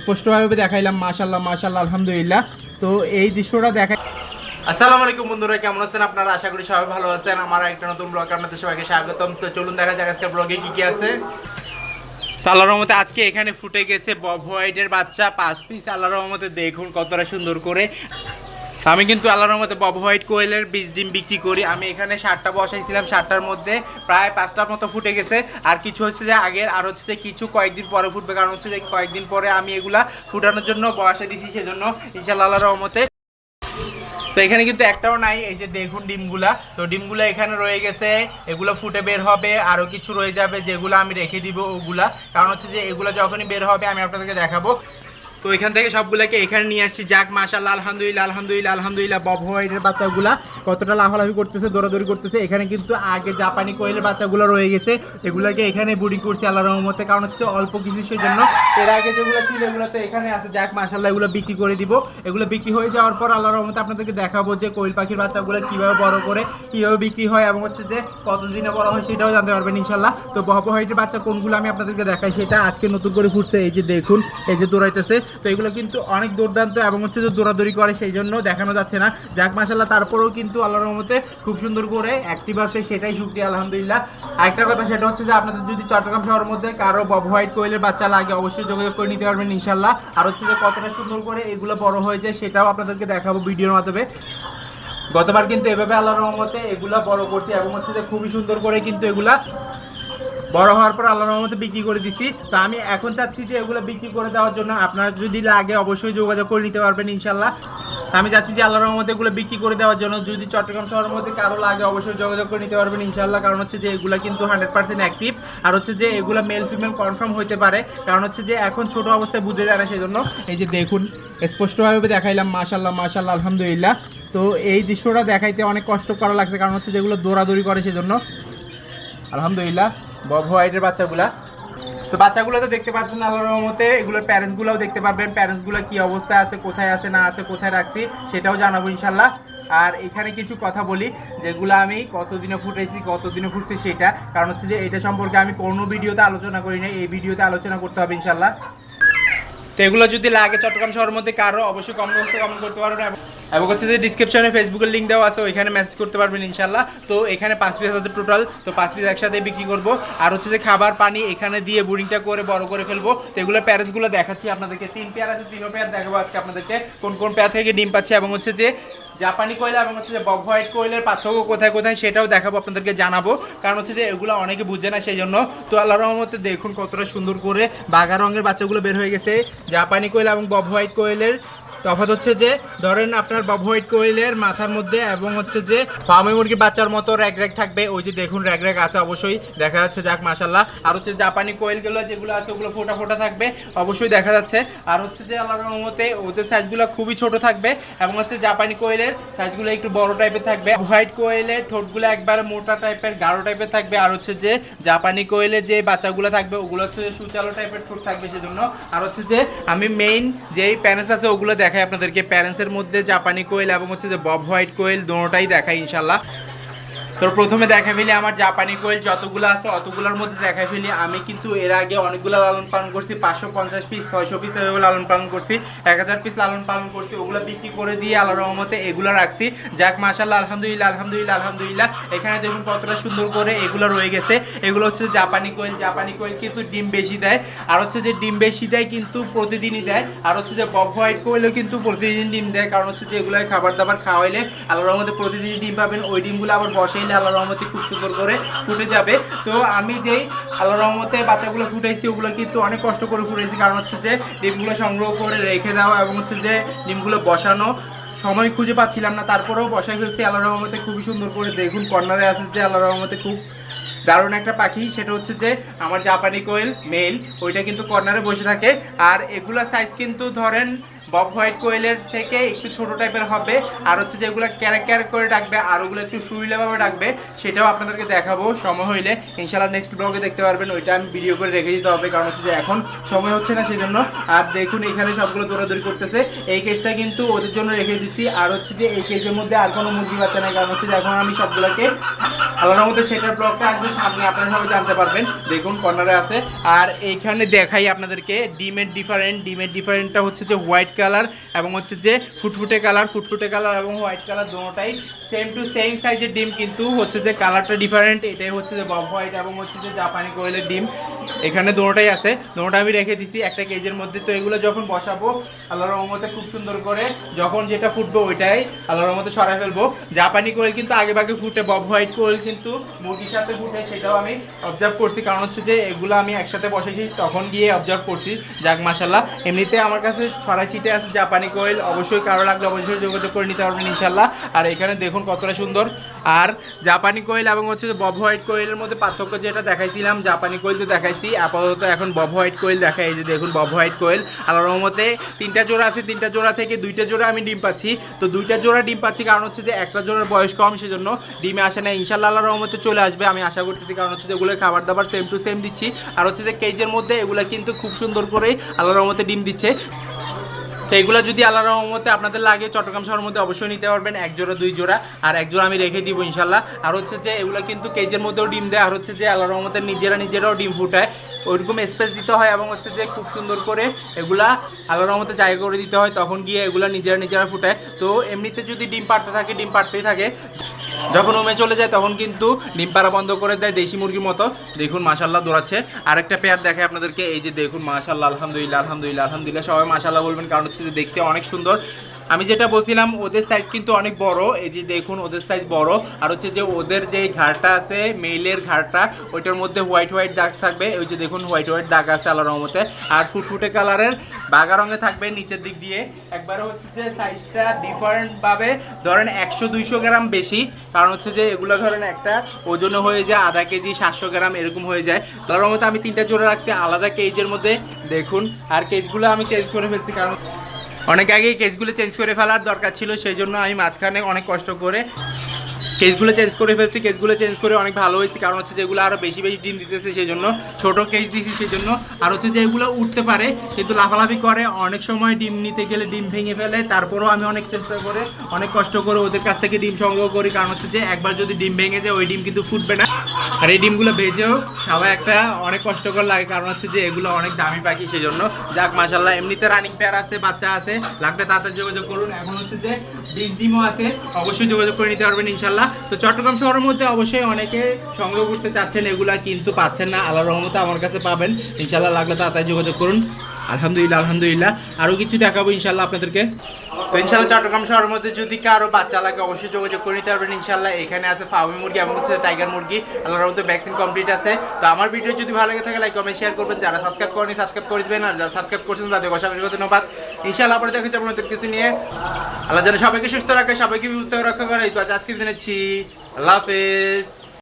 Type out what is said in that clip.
স্পষ্টভাবে দেখাইলাম মাশাল্লাহ মাশাল্লাহ আলহামদুলিল্লাহ। তো এই দৃশ্যটা দেখা আসসালামু আলাইকুম বন্ধুরা, কেমন আছেন আপনারা? আশা করি সবাই ভালো আছেন। আমার একটা নতুন ব্লগ আপনাদের সবাইকে স্বাগতম। তো চলুন দেখা যাক আজকের ব্লগে কি কি আছে। আল্লাহর রহমতে আজকে এখানে ফুটে গেছে বব হোয়াইটের বাচ্চা, পাঁচ পিস আল্লাহর রহমতে দেখুন কতটা সুন্দর করে। আমি কিন্তু আল্লাহর রহমতে বব হোয়াইট কোয়েলের বীজ ডিম বিক্রি করি। আমি এখানে সাতটা বসাইছিলাম সাতটার মধ্যে প্রায় পাঁচটার মতো ফুটে গেছে। আর কিছু হচ্ছে যে আগের, আর হচ্ছে যে কিছু কয়েকদিন পরে ফুটবে, কারণ হচ্ছে যে কয়েকদিন পরে আমি এগুলা ফুটানোর জন্য বসে দিছি, সেজন্য ইনশাল্লাহ আল্লাহর রহমতে। তো এখানে কিন্তু একটাও নাই, এই যে দেখুন ডিমগুলা। তো ডিমগুলা এখানে রয়ে গেছে, এগুলো ফুটে বের হবে আরও কিছু রয়ে যাবে যেগুলো আমি রেখে দিব ওগুলা। কারণ হচ্ছে যে এগুলো যখনই বের হবে, আমি আপনাদেরকে দেখাবো। তো এখান থেকে সবগুলোকে এখানে নিয়ে আসছি। যাক মাশাল্লাহ আলহামদুলিল্লাহ আলহামদুলিল্লাহ আলহামদুলিল্লাহ হোয়াইটের বাচ্চাগুলা কতটা লাফালাফি করতেছে, দৌড়াদৌড়ি করতেছে। এখানে কিন্তু আগে জাপানি কোয়েলের বাচ্চাগুলো রয়ে গেছে। এগুলোকে এখানে বুডিং করছি আল্লাহ রহমতে। কারণ হচ্ছে অল্প কিছু সেই জন্য এর আগে যেগুলো ছিল, এগুলো তো এখানে আছে। যাক মাশাল্লাহ এগুলো বিক্রি করে দিব। এগুলো বিক্রি হয়ে যাওয়ার পর আল্লাহ রহমতে আপনাদেরকে দেখাবো যে কোয়েল পাখির বাচ্চাগুলো কীভাবে বড় করে, কীভাবে বিক্রি হয় এবং হচ্ছে যে কতদিনে বড় হয় সেটাও জানতে পারবেন ইনশাল্লাহ তো বব হোয়াইটের বাচ্চা কোনগুলো আমি আপনাদেরকে দেখাই, সেটা আজকে নতুন করে ফুটছে। এই যে দেখুন, এই যে দৌড়াইতেছে। তো এগুলো কিন্তু অনেক দুর্দান্ত এবং হচ্ছে যে দৌড়াদৌড়ি করে সেই জন্য দেখানো যাচ্ছে না। যাক মাসাল্লাহ তারপরেও কিন্তু আল্লাহর রহমতে খুব সুন্দর করে অ্যাক্টিভ আছে, সেটাই শুক্রিয়া, আলহামদুলিল্লাহ। আরেকটা কথা, সেটা হচ্ছে যে আপনাদের যদি চট্টগ্রাম শহরের মধ্যে কারও বব হোয়াইট কোয়েলের বাচ্চা লাগে, অবশ্যই যোগাযোগ করে নিতে পারবেন ইনশাল্লাহ আর হচ্ছে যে কতটা সুন্দর করে এগুলো বড় হয়ে যায় সেটাও আপনাদেরকে দেখাবো ভিডিওর মাধ্যমে। গতবার কিন্তু এভাবে আল্লাহর রহমতে এগুলা বড় করছি এবং হচ্ছে যে খুবই সুন্দর করে কিন্তু এগুলা বড় হওয়ার পর আল্লাহর রহমতে বিক্রি করে দিছি। তো আমি এখন চাচ্ছি যে এগুলো বিক্রি করে দেওয়ার জন্য। আপনার যদি লাগে অবশ্যই যোগাযোগ করে নিতে পারবেন ইনশাল্লাহ আমি চাচ্ছি যে আল্লাহর রহমতে এগুলো বিক্রি করে দেওয়ার জন্য। যদি চট্টগ্রাম শহরের মধ্যে কারও লাগে অবশ্যই যোগাযোগ করে নিতে পারবেন ইনশাল্লাহ কারণ হচ্ছে যে এগুলো কিন্তু হান্ড্রেড পার্সেন্ট অ্যাক্টিভ আর হচ্ছে যে এগুলো মেল ফিমেল কনফার্ম হতে পারে। কারণ হচ্ছে যে এখন ছোট অবস্থায় বুঝে যায় না সেজন্য। এই যে দেখুন, স্পষ্টভাবে দেখাইলাম মাশাল্লাহ মাশাল্লাহ আলহামদুলিল্লাহ। তো এই দৃশ্যটা দেখাইতে অনেক কষ্ট করা লাগছে। কারণ হচ্ছে যেগুলো দৌড়াদৌড়ি করে সেজন্য। আলহামদুলিল্লাহ। বব হোয়াইটের বাচ্চাগুলা। তো বাচ্চাগুলো তো দেখতে পাচ্ছেন আল্লাহর রহমতে, এগুলোর প্যারেন্টসগুলোও দেখতে পারবেন প্যারেন্টসগুলো কী অবস্থায় আছে, কোথায় আছে, না আছে, কোথায় রাখছি, সেটাও জানাব ইনশাল্লাহ আর এখানে কিছু কথা বলি, যেগুলো আমি কতদিনে ফুটেছি, কতদিনে ফুটছি সেটা। কারণ হচ্ছে যে, এটা সম্পর্কে আমি কোনো ভিডিওতে আলোচনা করি না এই ভিডিওতে আলোচনা করতে হবে ইনশাল্লাহ তো এগুলো যদি লাগে চট্টগ্রাম শহরের মধ্যে কারও, অবশ্যই কমেন্ট বক্সে কমেন্ট করতে পারবেন এবং- হচ্ছে যে ডিসক্রিপশনে ফেসবুকের লিঙ্ক দেওয়া আছে, ওইখানে মেসেজ করতে পারবেন ইনশাল্লাহ তো এখানে পাঁচ পিস আছে টোটাল তো পাঁচ পিস একসাথে বিক্রি করব। আর হচ্ছে যে খাবার, পানি, এখানে দিয়ে বোরিংটা করে, বড় করে ফেলব। তো এগুলো প্যারেন্টসগুলো দেখাচ্ছি আপনাদেরকে। তিন পেয়ার আছে, তিনও পেয়ার দেখাবো আজকে আপনাদেরকে। কোন কোন পেয়ার থেকে ডিম পাচ্ছে এবং হচ্ছে যে জাপানি কয়লা এবং হচ্ছে যে বব হোয়াইট কোয়েলের পার্থক্য কোথায় কোথায় সেটাও দেখাবো, আপনাদেরকে জানাব। কারণ হচ্ছে যে এগুলো অনেকে বুঝে না সেই জন্য। তো আল্লাহ রহমতে দেখুন কতটা সুন্দর করে বাঘা রঙের বাচ্চাগুলো বের হয়ে গেছে। জাপানি কয়লা এবং বব হোয়াইট কোয়েলের তফাৎ হচ্ছে যে, ধরেন আপনার বব হোয়াইট কোয়েলের মাথার মধ্যে এবং হচ্ছে যে ফার্মে মুরগি বাচ্চার মতো র্যাক র্যাক থাকবে। ওই যে দেখুন র্যাগ র্যাগ আছে অবশ্যই, দেখা যাচ্ছে যাক মাশাল্লাহ আর হচ্ছে জাপানি কোয়েলগুলো যেগুলো আছে, ওগুলো ফোটা ফোটা থাকবে, অবশ্যই দেখা যাচ্ছে। আর হচ্ছে যে আল্লাহর রহমতে ওদের সাইজগুলো খুবই ছোট থাকবে এবং হচ্ছে জাপানি কোয়েলের সাইজগুলো একটু বড় টাইপের থাকবে। হোয়াইট কোয়েলের ঠোঁটগুলো একবার মোটা টাইপের গাঢ় টাইপের থাকবে। আর হচ্ছে যে জাপানি কোয়েলের যে বাচ্চাগুলো থাকবে, ওগুলো হচ্ছে সুচালো টাইপের ঠোঁট থাকবে সেজন্য। আর হচ্ছে যে আমি মেইন যেই প্যারেন্টস আছে, ওগুলো দেখাই আপনাদেরকে। প্যারেন্টসের মধ্যে জাপানি কোয়েল এবং হচ্ছে যে বব হোয়াইট কোয়েল দুটাই দেখাই ইনশাল্লাহ তো প্রথমে দেখা ফেলি আমার জাপানি কোয়েল, যতগুলো আছে অতগুলোর মধ্যে দেখা ফেলি। আমি কিন্তু এর আগে অনেকগুলো লালন পালন করছি, পাঁচশো পঞ্চাশ পিস ছয়শো পিস এভাবে লালন পালন করছি, এক হাজার পিস লালন পালন করছি, ওগুলো বিক্রি করে দিয়ে আল্লাহ রহমতে এগুলো রাখছি। যাক মাশাল্লাহ আলহামদুলিল্লাহ আলহামদুলিল্লাহ আলহামদুলিল্লাহ। এখানে দেখুন কতটা সুন্দর করে এগুলো রয়ে গেছে। এগুলো হচ্ছে জাপানি কোয়েল জাপানি কোয়েল কিন্তু ডিম বেশি দেয়। আর হচ্ছে যে ডিম বেশি দেয় কিন্তু প্রতিদিনই দেয়। আর হচ্ছে যে বব হোয়াইট কোয়েলও কিন্তু প্রতিদিন ডিম দেয়। কারণ হচ্ছে যে এগুলো খাবার দাবার খাওয়াইলে আল্লাহ রহমতে প্রতিদিন ডিম পাবেন। ওই ডিমগুলো আবার বসাইলে আল্লাহ রহমতে খুব সুন্দর করে ফুটে যাবে। তো আমি যেই আল্লাহ রহমতে বাচ্চাগুলো ফুটাইছি, ওগুলো কিন্তু অনেক কষ্ট করে ফুটাইছি। কারণ হচ্ছে যে ডিমগুলো সংগ্রহ করে রেখে দেওয়া এবং হচ্ছে যে ডিমগুলো বসানো সময় খুঁজে পাচ্ছিলাম না। তারপরেও বসাই ফেলছি। আল্লাহ রহমতে খুবই সুন্দর করে দেখুন, কর্নারে আছে যে আল্লাহ রহমতে খুব দারুণ একটা পাখি। সেটা হচ্ছে যে আমার জাপানি কোয়েল, মেল, ওইটা কিন্তু কর্নারে বসে থাকে। আর এগুলা সাইজ কিন্তু ধরেন বব হোয়াইট কোয়েলের থেকে একটু ছোট টাইপের হবে। আর হচ্ছে যেগুলো ক্যারেক ক্যারেক করে ডাকবে, আর ওগুলো একটু সুইলেভাবে ডাকবে, সেটাও আপনাদেরকে দেখাবো। সময় হইলে ইনশাল্লাহ নেক্সট ব্লগে দেখতে পারবেন। ওইটা আমি ভিডিও করে রেখে দিতে হবে, কারণ হচ্ছে যে এখন সময় হচ্ছে না সেই জন্য আর দেখুন, এখানে সবগুলো দৌড়াদৌড়ি করতেছে। এই কেসটা কিন্তু ওদের জন্য রেখে দিছি। আর হচ্ছে যে এই কেজের মধ্যে আর কোনো মুরগি বাচ্চা নেই, কারণ হচ্ছে যে এখন আমি সবগুলোকে আল্লাহর মধ্যে সেটার ব্লগটা আসবে সামনে আপনারা সবাই জানতে পারবেন। দেখুন, কর্নারে আছে। আর এইখানে দেখাই আপনাদেরকে ডিমের ডিফারেন্ট ডিমের ডিফারেন্টটা হচ্ছে যে হোয়াইট কালার এবং হচ্ছে যে ফুটফুটে কালার ফুটফুটে কালার এবং হোয়াইট কালার দুটাই সেম টু সেম সাইজের ডিম, কিন্তু হচ্ছে যে কালারটা ডিফারেন্ট এটাই হচ্ছে যে বব হোয়াইট এবং হচ্ছে যে জাপানি কোয়েলের ডিম। এখানে দুটোটাই আছে। দুটোটা আমি রেখে দিছি, একটা কেজের মধ্যে। তো এগুলো যখন বসাবো, আল্লাহর রহমতে খুব সুন্দর করে যখন যেটা ফুটবে ওইটাই আল্লাহর রহমতে সরাই ফেলব। জাপানি কোয়েল কিন্তু আগে ভাগে ফুটে, বব হোয়াইট কোয়েল কিন্তু মুরগির সাথে ফুটে, সেটাও আমি অবজার্ভ করছি। কারণ হচ্ছে যে, এগুলো আমি একসাথে বসেছি, তখন গিয়ে অবজার্ভ করছি। যাক মাসাল্লাহ এমনিতে আমার কাছে ছড়াই ছিটে আছে জাপানি কোয়েল, অবশ্যই কারও লাগলে অবশ্যই যোগাযোগ করে নিতে পারবেন ইনশাল্লাহ আর এখানে দেখুন কতটা সুন্দর। আর জাপানি কোয়েল এবং হচ্ছে বব হোয়াইট কোয়েলের মধ্যে পার্থক্য যেটা দেখাইছিলাম, জাপানি কোয়েল তো দেখাইছি আপাতত এখন বব হোয়াইট কোয়েল দেখা, এই যে দেখুন বব হোয়াইট কোয়েল আল্লাহ রহমতে তিনটা জোড়া আছে, তিনটা জোড়া থেকে দুইটা জোড়া আমি ডিম পাচ্ছি। তো দুইটা জোড়া ডিম পাচ্ছি, কারণ হচ্ছে যে একটা জোড়ার বয়স কম, সেজন্য ডিমে আসে না ইনশাল্লাহ আল্লাহ রহমতে চলে আসবে, আমি আশা করতেছি, কারণ হচ্ছে যে এগুলো খাবার দাবার সেম টু সেম দিচ্ছি। আর হচ্ছে যে কেজের মধ্যে এগুলো কিন্তু খুব সুন্দর করে আল্লাহ রহমতে ডিম দিচ্ছে। তো এগুলো যদি আল্লাহ রহমতে আপনাদের লাগে, চট্টগ্রাম শহরের মধ্যে অবশ্যই নিতে পারবেন, এক জোড়া, দুই জোড়া, আর এক জোড়া আমি রেখে দিব ইনশাল্লাহ। আর হচ্ছে যে এগুলো কিন্তু কেজের মধ্যেও ডিম দেয়, আর হচ্ছে যে আল্লাহ রহমতের নিজেরা নিজেরাও ডিম ফুটায়। ওইরকম স্পেস দিতে হয় এবং হচ্ছে যে খুব সুন্দর করে এগুলা আল্লাহ রহমতে জায়গা করে দিতে হয়, তখন গিয়ে এগুলো নিজেরা নিজেরা ফুটায়। তো এমনিতে যদি ডিম পাড়তে থাকে, ডিম পাড়তেই থাকে। যখন ওমে চলে যায়, তখন কিন্তু ডিম পাড়া বন্ধ করে দেয় দেশি মুরগির মতো। দেখুন মাশাল্লাহ দৌড়াচ্ছে। আরেকটা পেয়ার দেখে আপনাদেরকে, এই যে দেখুন মাশাল্লাহ আলহামদুলিল্লাহ আলহামদুলিল্লাহ আলহামদুলিল্লাহ। সবাই মাশাল্লাহ বলবেন, কারণ হচ্ছে দেখতে অনেক সুন্দর। আমি যেটা বলছিলাম, ওদের সাইজ কিন্তু অনেক বড়। এই যে দেখুন, ওদের সাইজ বড়। আর হচ্ছে যে ওদের যে ঘাড়টা আছে, মেইলের ঘাড়টা, ওইটার মধ্যে হোয়াইট হোয়াইট দাগ থাকবে। ওই যে দেখুন হোয়াইট হোয়াইট দাগ আছে আল্লাহ রহমতে। আর ফুটফুটে কালারের বাগা রঙে থাকবে নিচের দিক দিয়ে। একবারে হচ্ছে যে সাইজটা ডিফারেন্ট ভাবে ধরেন একশো দুইশো গ্রাম বেশি। কারণ হচ্ছে যে এগুলো ধরেন একটা ওজনে হয়ে যায়, আধা কেজি সাতশো গ্রাম এরকম হয়ে যায়। আল্লাহ রহমতে আমি তিনটা জোড়া রাখছি, আলাদা কেজের মধ্যে। দেখুন, আর কেজগুলো আমি চেঞ্জ করে ফেলছি, কারণ অনেক আগেই কেসগুলো চেঞ্জ করে ফেলার দরকার ছিল সেই জন্য আমি মাঝখানে অনেক কষ্ট করে কেসগুলো চেঞ্জ করে ফেলছি কেসগুলো চেঞ্জ করে অনেক ভালো হয়েছে। কারণ হচ্ছে যেগুলো আরও বেশি বেশি ডিম দিতেছে সেই জন্য ছোটো কেস দিয়েছি সেই জন্য আর হচ্ছে যে এগুলো উঠতে পারে, কিন্তু লাফালাফি করে, অনেক সময় ডিম নিতে গেলে ডিম ভেঙে ফেলে। তারপরেও আমি অনেক চেষ্টা করে, অনেক কষ্ট করে ওদের কাছ থেকে ডিম সংগ্রহ করি। কারণ হচ্ছে যে একবার যদি ডিম ভেঙে যায়, ওই ডিম কিন্তু ফুটবে না। আর এই ডিমগুলো ভেজেও সবাই একটা অনেক কষ্টকর লাগে, কারণ হচ্ছে যে এগুলো অনেক দামি পাখি সেই জন্য যাক মাসাল্লাহ এমনিতে রানিং পেয়ার আছে, বাচ্চা আছে লাগবে তাড়াতাড়ি যোগাযোগ করুন। এখন হচ্ছে যে বীজ ডিমও আছে, অবশ্যই যোগাযোগ করে নিতে পারবেন ইনশাল্লাহ তো চট্টগ্রাম শহরের মধ্যে অবশ্যই অনেকে সংগ্রহ করতে চাচ্ছেন, এগুলা কিন্তু পাচ্ছেন না। আল্লাহ রহমতে আমার কাছে পাবেন। ইনশাল্লাহ লাগলে তাড়াতাড়ি যোগাযোগ করুন। আলহামদুলিল্লাহ আলহামদুলিল্লাহ। আরও কিছু দেখাবো ইনশাল্লাহ আপনাদেরকে। তো ইনশাল্লাহ চট্টগ্রাম শহরের মধ্যে যদি কারও বাচ্চা লাগে, অবশ্যই যোগাযোগ করে নিতে পারবেন। ইনশাল্লাহ এখানে আছে ফার্মি মুরগি এবং হচ্ছে টাইগার মুরগি। আল্লাহর রহমতে ভ্যাকসিন কমপ্লিট আছে। তো আমার ভিডিও যদি ভালো লাগে থাকে লাইক কমেন্ট শেয়ার করবেন। যারা সাবস্ক্রাইব করেনি সাবস্ক্রাইব করে দেবেন। আর যারা সাবস্ক্রাইব করছেন, তাদের অসংখ্য ধন্যবাদ। ইনশাল্লাহ আপনারা দেখেছি আপনাদের কিছু নিয়ে। আল্লাহ যেন সবাইকে সুস্থ রাখে, সবাইকে বিপদ রক্ষা করে। তো আজকে দিনেছি আল্লাহ হাফেজ।